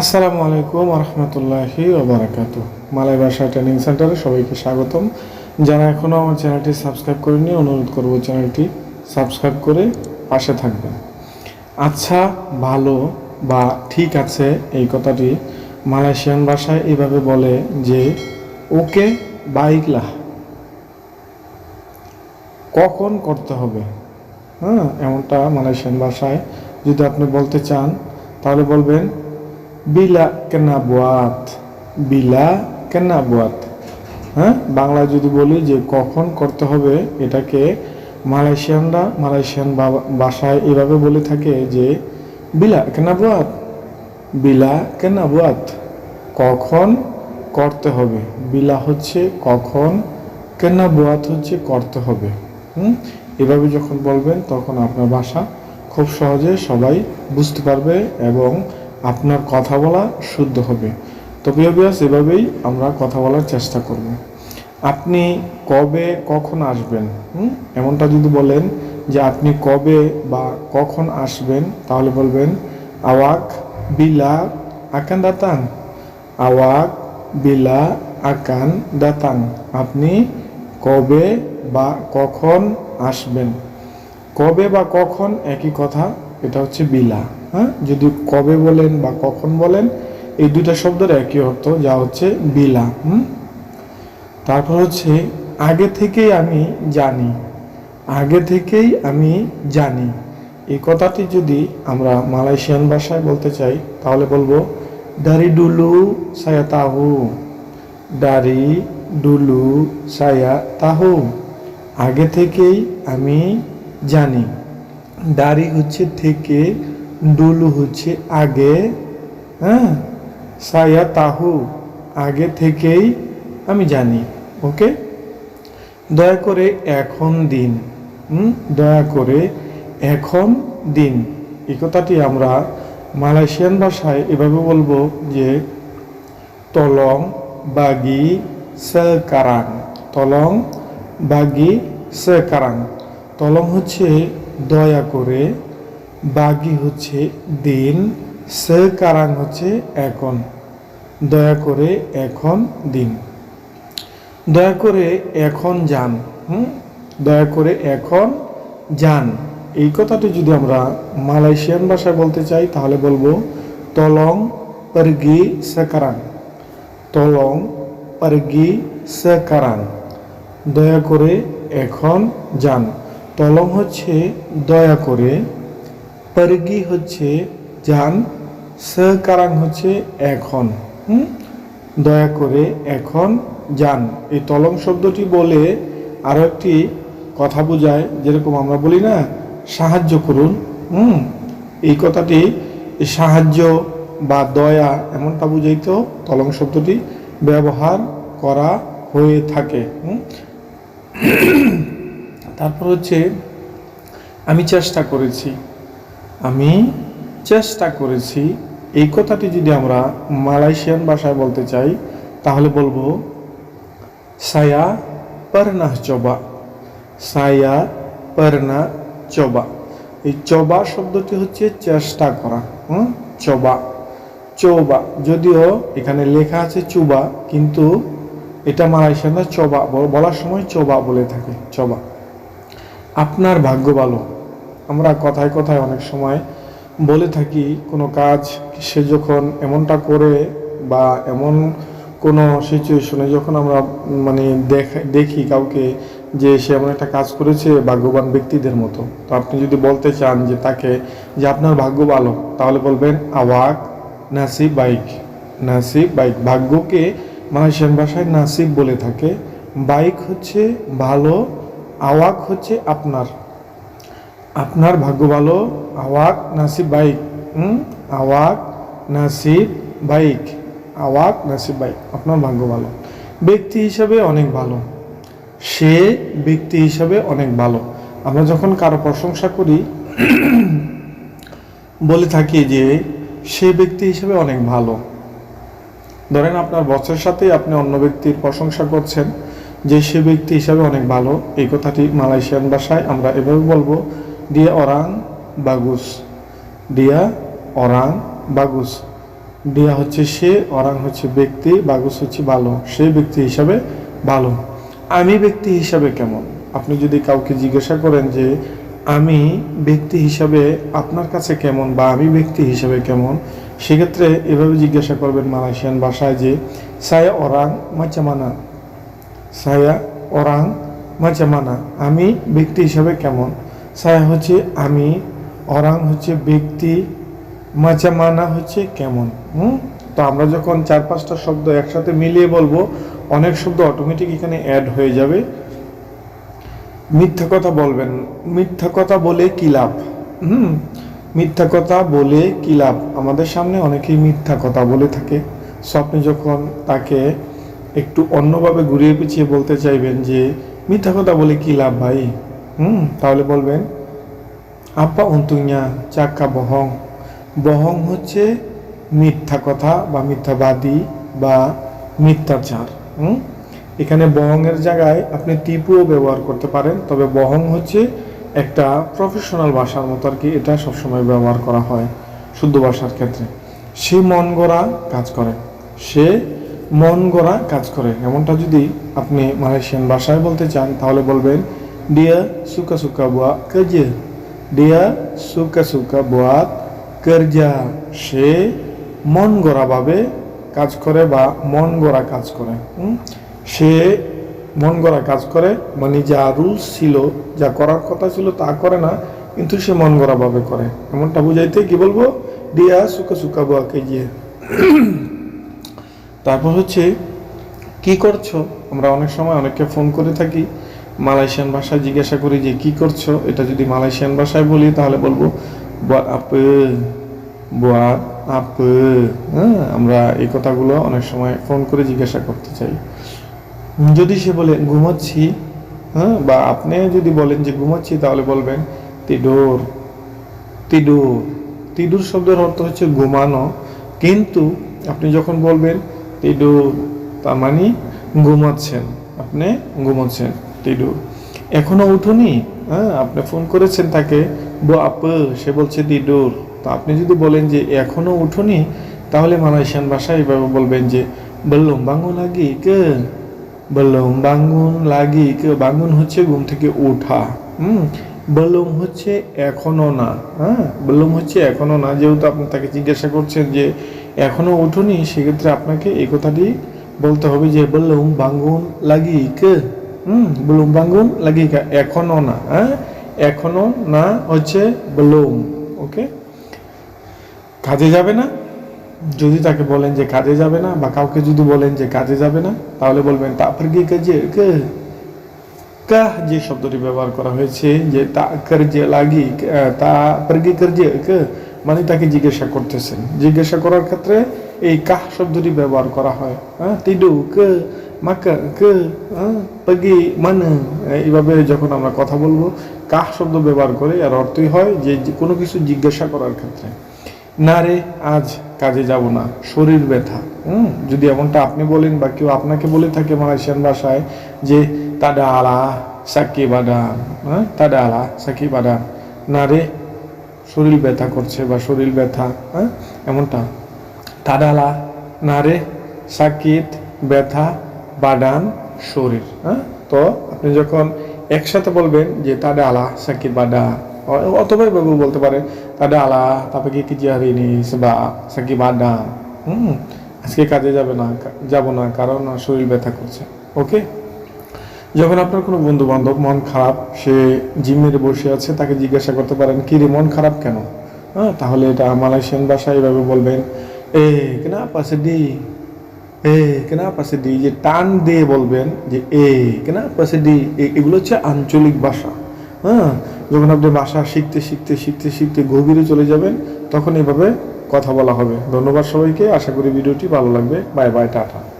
আসসালামু আলাইকুম রহমতুল্লাহি ওবরাকাত মালাই ভাষা ট্রেনিং সেন্টারে সবাইকে স্বাগতম। যারা এখনও আমার চ্যানেলটি সাবস্ক্রাইব করেনি অনুরোধ করব চ্যানেলটি সাবস্ক্রাইব করে পাশে থাকবেন। আচ্ছা ভালো বা ঠিক আছে এই কথাটি মালয়েশিয়ান ভাষায় এইভাবে বলে যে, ওকে বাইকলা কখন করতে হবে? হ্যাঁ এমনটা মালয়েশিয়ান ভাষায় যদি আপনি বলতে চান, তাহলে বলবেন বিলা কেনা বুয়াত বিলা কেনা বুয়াত হ্যাঁ? বাংলায় যদি বলি যে কখন করতে হবে, এটাকে মালয়েশিয়ানরা, মালয়েশিয়ান ভাষায় এভাবে বলে থাকে যে বিলা কেনা বুয়াত বিলা কেনা বুয়াত কখন করতে হবে? বিলা হচ্ছে কখন? কেনা বুয়াত হচ্ছে করতে হবে। হুম? এভাবে যখন বলবেন, তখন আপনার ভাষা খুব সহজে সবাই বুঝতে পারবে এবং আপনার কথা বলা শুদ্ধ হবে। তো বিয়াস এভাবেই আমরা কথা বলার চেষ্টা করব। আপনি কবে কখন আসবেন? এমনটা যদি বলেন যে আপনি কবে বা কখন আসবেন, তাহলে বলবেন, আওয়াক বিলা আকান দাতাং আওয়াক বিলা আকান দাতাং আপনি কবে বা কখন আসবেন? কবে বা কখন একই কথা এটা হচ্ছে বিলা হ্যাঁ? যদি কবে বলেন বা কখন বলেন, এই দুইটা শব্দের একই অর্থ, যা হচ্ছে বিলা, হুম? তারপর হচ্ছে, আগে থেকেই আমি জানি, আগে থেকেই আমি জানি। এই কথাটি যদি আমরা মালয়েশিয়ান ভাষায় বলতে চাই, তাহলে বলব দারি ডুলু সায়া তাহু দারি ডুলু সায়া তাহু। আগে থেকেই আমি জানি। দাড়ি হচ্ছে থেকে ডুলু হচ্ছে আগে হ্যাঁ? সায়া তাহু, আগে থেকেই আমি জানি, ওকে? দয়া করে এখন দিন দয়া করে এখন দিন। এই কথাটি আমরা মালয়েশিয়ান ভাষায় এভাবে বলব যে তলং বাগি সেকারাং তলং বাগি সেকারাং তলং হচ্ছে দয়া করে, বাগি হচ্ছে দিন, সে কারাং হচ্ছে এখন। দয়া করে এখন দিন। দয়া করে এখন যান, হুম? দয়া করে এখন যান। এই কথাটি যদি আমরা মালয়েশিয়ান ভাষায় বলতে চাই, তাহলে বলব, তলং pergi sekarang তলং pergi sekarang দয়া করে এখন যান। তলং হচ্ছে দয়া করে pergi হচ্ছে যান sekarang হচ্ছে এখন। হুম? দয়া করে এখন যান এই তলং শব্দটি বলে আরও একটি কথা বোঝায়, যেরকম আমরা বলি না, সাহায্য করুন। হুম? এই কথাটি সাহায্য বা দয়া এমনটা বুঝাইতো তলং শব্দটি ব্যবহার করা হয়ে থাকে। হুম? তারপর হচ্ছে, আমি চেষ্টা করেছি, আমি চেষ্টা করেছি, এই কথাটি যদি আমরা মালয়েশিয়ান ভাষায় বলতে চাই, তাহলে বলব, সায়া পরনাহ চবা, সায়া পরনা চবা। এই চবা শব্দটি হচ্ছে চেষ্টা করা, হুম? চবা, চৌবা। যদিও এখানে লেখা আছে চুবা, কিন্তু এটা মালয়েশিয়ানরা চবা বলার সময় চবা বলে থাকে, চবা। আপনার ভাগ্য ভালো। আমরা কথায় কথায় অনেক সময় বলে থাকি, কোনো কাজ সে যখন এমনটা করে বা এমন কোনো সিচুয়েশনে যখন আমরা মানে দেখ- দেখি কাউকে যে সে এমন একটা কাজ করেছে ভাগ্যবান ব্যক্তিদের মতো। তো আপনি যদি বলতে চান যে তাকে, যে আপনার ভাগ্য ভালো, তাহলে বলবেন, আওয়াক নাসিব বাইক। নাসিব বাইক। ভাগ্যকে মালয়েশিয়ান ভাষায় নাসিব বলে থাকে। বাইক হচ্ছে ভালো আওয়াক হচ্ছে আপনার। আপনার ভাগ্য ভালো, আওয়াক নাসিব বাইক আওয়াক নাসিব বাইক আওয়াক নাসিব বাইক আপনার ভাগ্য ভালো। ব্যক্তি হিসাবে অনেক ভালো। সে ব্যক্তি হিসাবে অনেক ভালো। আমরা যখন কারও প্রশংসা করি, বলে থাকি যে সে ব্যক্তি হিসেবে অনেক ভালো। ধরেন আপনার বসের সাথে আপনি অন্য ব্যক্তির প্রশংসা করছেন যে সে ব্যক্তি হিসাবে অনেক ভালো, এই কথাটি মালয়েশিয়ান ভাষায় আমরা এভাবে বলব দিয়ে অরাং বাগুস। দিয়া অরাং বাগুস। ডিয়া হচ্ছে সে, অরাং হচ্ছে ব্যক্তি, বাগুস হচ্ছে ভালো। সে ব্যক্তি হিসাবে ভালো। আমি ব্যক্তি হিসাবে কেমন? আপনি যদি কাউকে জিজ্ঞাসা করেন যে, আমি ব্যক্তি হিসাবে আপনার কাছে কেমন বা আমি ব্যক্তি হিসাবে কেমন? সেক্ষেত্রে এভাবে জিজ্ঞাসা করবেন মালয়েশিয়ান ভাষায় যে, সায়া অরাং মাচামানা। সায়া অরাং মাচামানা আমি, ব্যক্তি হিসাবে কেমন? সায়া হচ্ছে আমি অরাং হচ্ছে ব্যক্তি মাচামানা হচ্ছে কেমন? হুম? তো আমরা যখন চার পাঁচটা শব্দ একসাথে মিলিয়ে বলব, অনেক শব্দ অটোমেটিক এখানে অ্যাড হয়ে যাবে। মিথ্যা কথা বলবেন। মিথ্যা কথা বলে কি লাভ? হুম? মিথ্যা কথা বলে কি লাভ? আমাদের সামনে অনেকেই মিথ্যা কথা বলে থাকে। স্বপ্নে যখন তাকে একটু অন্যভাবে ঘুরিয়ে পিছিয়ে বলতে চাইবেন যে, মিথ্যা কথা বলে কি লাভ ভাই? হুম, তাহলে বলবেন, আপা অন্তুইয়া চাক্কা বহং। বহং হচ্ছে মিথ্যা কথা বা মিথ্যাবাদী বা মিথ্যাচার হুম? এখানে বহংয়ের জায়গায় আপনি টিপুও ব্যবহার করতে পারেন, তবে বহং হচ্ছে একটা প্রফেশনাল ভাষার মতো আর কি, এটা সবসময় ব্যবহার করা হয় শুদ্ধ ভাষার ক্ষেত্রে। সে মন গড়া কাজ করে। সে মন গড়া কাজ করে। এমনটা যদি আপনি মালয়েশিয়ান ভাষায় বলতে চান, তাহলে বলবেন, ডিয়া সুকা সুকা বুয়া কাজে ডিয়া সুকা সুকা বুয়াত কার্যা সে মন গড়াভাবে কাজ করে বা মন গড়া কাজ করে? সে মন গড়া কাজ করে মানে যা রুলস ছিল, যা করার কথা ছিল তা করে না, কিন্তু সে মন গড়াভাবে করে। এমনটা বুঝাইতে কি বলব? ডিয়া সুকা সুকা বুয়াকে গিয়ে তারপর হচ্ছে, কি করছ? আমরা অনেক সময় অনেককে ফোন করে থাকি, মালয়েশিয়ান ভাষায় জিজ্ঞাসা করি যে, কি করছ? এটা যদি মালয়েশিয়ান ভাষায় বলি, তাহলে বলব বুয়াত আপ বুয়াত আপে। হ্যাঁ আমরা এই কথাগুলো অনেক সময় ফোন করে জিজ্ঞাসা করতে চাই। যদি সে বলে, ঘুমাচ্ছি হ্যাঁ বা আপনি যদি বলেন যে, ঘুমাচ্ছি, তাহলে বলবেন, তিডোর। তিডুর। তিডুর শব্দের অর্থ হচ্ছে ঘুমানো। কিন্তু আপনি যখন বলবেন তিডুর তার মানে ঘুমাচ্ছেন। আপনি ঘুমাচ্ছেন তিডুর এখনও উঠুনি? হ্যাঁ আপনি ফোন করেছেন তাকে। বো, আপ, সে বলছে তিডুর তো আপনি যদি বলেন যে এখনও উঠুনি, তাহলে মালয়েশিয়ান ভাষায় এভাবে বলবেন যে, বললাম বাঙ্গুন লাগি কে? বললাম বাঙ্গুন লাগি কে? বাঙ্গুন হচ্ছে ঘুম থেকে ওঠা। হুম? বললুম হচ্ছে এখনও না। হ্যাঁ? বললুম হচ্ছে এখনও না। যেহেতু আপনি তাকে জিজ্ঞাসা করছেন যে এখনও উঠুনি, সেক্ষেত্রে আপনাকে এই কথাটি বলতে হবে যে বললুম বাঙ্গুন লাগি কে হুম বললুম বাঙ্গুন লাগি কে এখনও না হ্যাঁ? এখনও না হচ্ছে বললুম ওকে? কাজে যাবে না? যদি তাকে বলেন যে কাজে যাবে না বা কাউকে যদি বলেন যে কাজে যাবে না, তাহলে বলবেন তারপর কি কাজে? কে? কাহ যে শব্দটি ব্যবহার করা হয়েছে যে, তা কার্যে লাগি তা প্রগি কার্যে কে? মানে তাকে জিজ্ঞাসা করতেছেন। জিজ্ঞাসা করার ক্ষেত্রে এই কাহ শব্দটি ব্যবহার করা হয় হ্যাঁ? তিডু কে মাকা কে হ্যাঁ? পগি, মান এইভাবে যখন আমরা কথা বলব, কাহ শব্দ ব্যবহার করে আর অর্থই হয় যে যে কোনো কিছু জিজ্ঞাসা করার ক্ষেত্রে। না রে, আজ কাজে যাব না, শরীর ব্যথা, হুম? যদি এমনটা আপনি বলেন বা কেউ আপনাকে বলে থাকে মালয়েশিয়ান ভাষায় যে তাডা আলা সাকি বাদাম হ্যাঁ? তাডা আলা সাকি বাদাম না রে শরীর ব্যথা করছে বা শরীর ব্যথা হ্যাঁ? এমনটা। তাডালা না রে সাকিত, ব্যথা, বাদাম, শরীর হ্যাঁ? তো আপনি যখন একসাথে বলবেন যে তাডা আলা সাকিত অ- অথবা এভাবে বলতে পারে তাডা আলা তারপরে কি কি hari ini sebab sakit badan হুম? আজকে কাজে যাবে না, যাব না, কারণ শরীর ব্যথা করছে, ওকে? যখন আপনার কোনো বন্ধু বান্ধব মন খারাপ, সে জিম মেরে বসে আছে, তাকে জিজ্ঞাসা করতে পারেন, কি রে, মন খারাপ কেন? হ্যাঁ তাহলে এটা মালয়েশিয়ান ভাষায় এভাবে বলবেন, এ, কেনা পাশে ডি? এ, কেনা পাশে ডি? যে টান দিয়ে বলবেন যে, এ, কেনা পাশে ডি? এগুলো হচ্ছে আঞ্চলিক ভাষা হ্যাঁ? যখন আপনি ভাষা শিখতে শিখতে শিখতে শিখতে গভীরে চলে যাবেন, তখন এভাবে কথা বলা হবে। ধন্যবাদ সবাইকে, আশা করি ভিডিওটি ভালো লাগবে। Bye bye, tata.